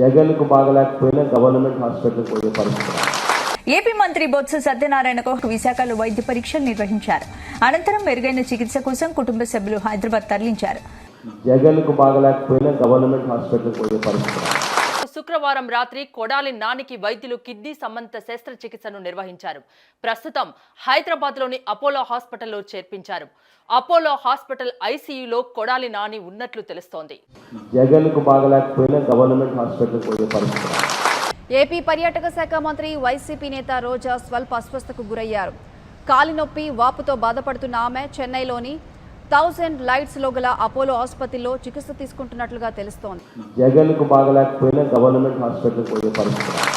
జగన్కు బాగలేకపోయినా గవర్నమెంట్ హాస్పిటల్కి పోయే పరిస్థితి. ఏపీ మంత్రి బొత్స సత్యనారాయణకు విశాఖలో వైద్య పరీక్షలు నిర్వహించారు అనంతరం మెరుగైన చికిత్స కోసం కుటుంబ సభ్యులు హైదరాబాద్ తరలించారు జగన్కు బాగలేకపోయినా గవర్నమెంట్ హాస్పిటల్కి పోయే పరిస్థితి. శుక్రవారం రాత్రి కొడాలి నానికి వైద్యులు కిడ్నీ సంబంధిత శస్త్రచికిత్సను నిర్వహించారు. ప్రస్తుతం హైదరాబాద్లోని అపోలో హాస్పిటల్లో చేర్పించారు. అపోలో హాస్పిటల్ ఐసీయూలో కొడాలి నాని ఉన్నట్లు తెలుస్తోంది. జగన్కు బాగలేకపోయినా గవర్నమెంట్ హాస్పిటల్కి పోయే పరిస్థితి రాదు. ఏపీ పర్యాటక శాఖ మంత్రి వైసీపీ నేత రోజా స్వల్ప అస్వస్థతకు గురయ్యారు. కాలి నొప్పి వాపుతో బాధపడుతున్న ఆమె చెన్నైలోని థౌజండ్ లైట్స్లో గల అపోలో ఆసుపత్రిలో చికిత్స తీసుకుంటున్నట్లుగా తెలుస్తోంది జగన్కు బాగలేకపోయినా గవర్నమెంట్ హాస్పిటల్కి పోయే పరిస్థితి రాదు.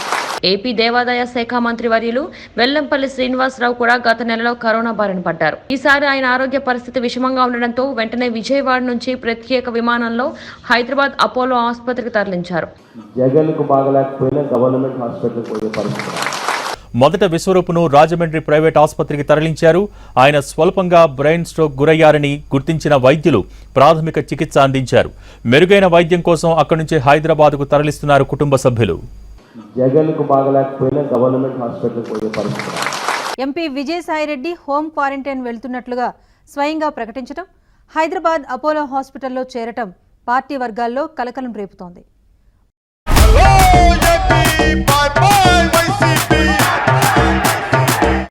ఏపీ దేవాదాయ శాఖ మంత్రి వర్యులు వెల్లంపల్లి శ్రీనివాసరావు కూడా గత నెలలో కరోనా బారిన పడ్డారు ఈసారి ఆయన ఆరోగ్య పరిస్థితి విషమంగా ఉండడంతో వెంటనే విజయవాడ నుంచి ప్రత్యేక విమానంలో హైదరాబాద్ అపోలో ఆసుపత్రికి తరలించారు జగన్కు బాగలేకపోయినా గవర్నమెంట్ హాస్పిటల్కి పోయే పరిస్థితి. మొదట విశ్వరూపును రాజమండ్రి ప్రైవేట్ ఆసుపత్రికి తరలించారు. ఆయన స్వల్పంగా బ్రెయిన్ స్ట్రోక్ గురయ్యారని గుర్తించిన వైద్యులు ప్రాథమిక చికిత్స అందించారు. మెరుగైన వైద్యం కోసం అక్కడి నుంచి హైదరాబాద్కు తరలిస్తున్నారు కుటుంబ సభ్యులు. జగన్కు బాగలేకపోయినా గవర్నమెంట్ హాస్పిటల్కి పోయే పరిస్థితి రాదు. ఎంపీ విజయసాయిరెడ్డి హోమ్ క్వారంటైన్ వెళ్తున్నట్లుగా స్వయంగా ప్రకటించడం హైదరాబాద్ అపోలో హాస్పిటల్లో చేరటం పార్టీ వర్గాల్లో కలకలం రేపుతోంది.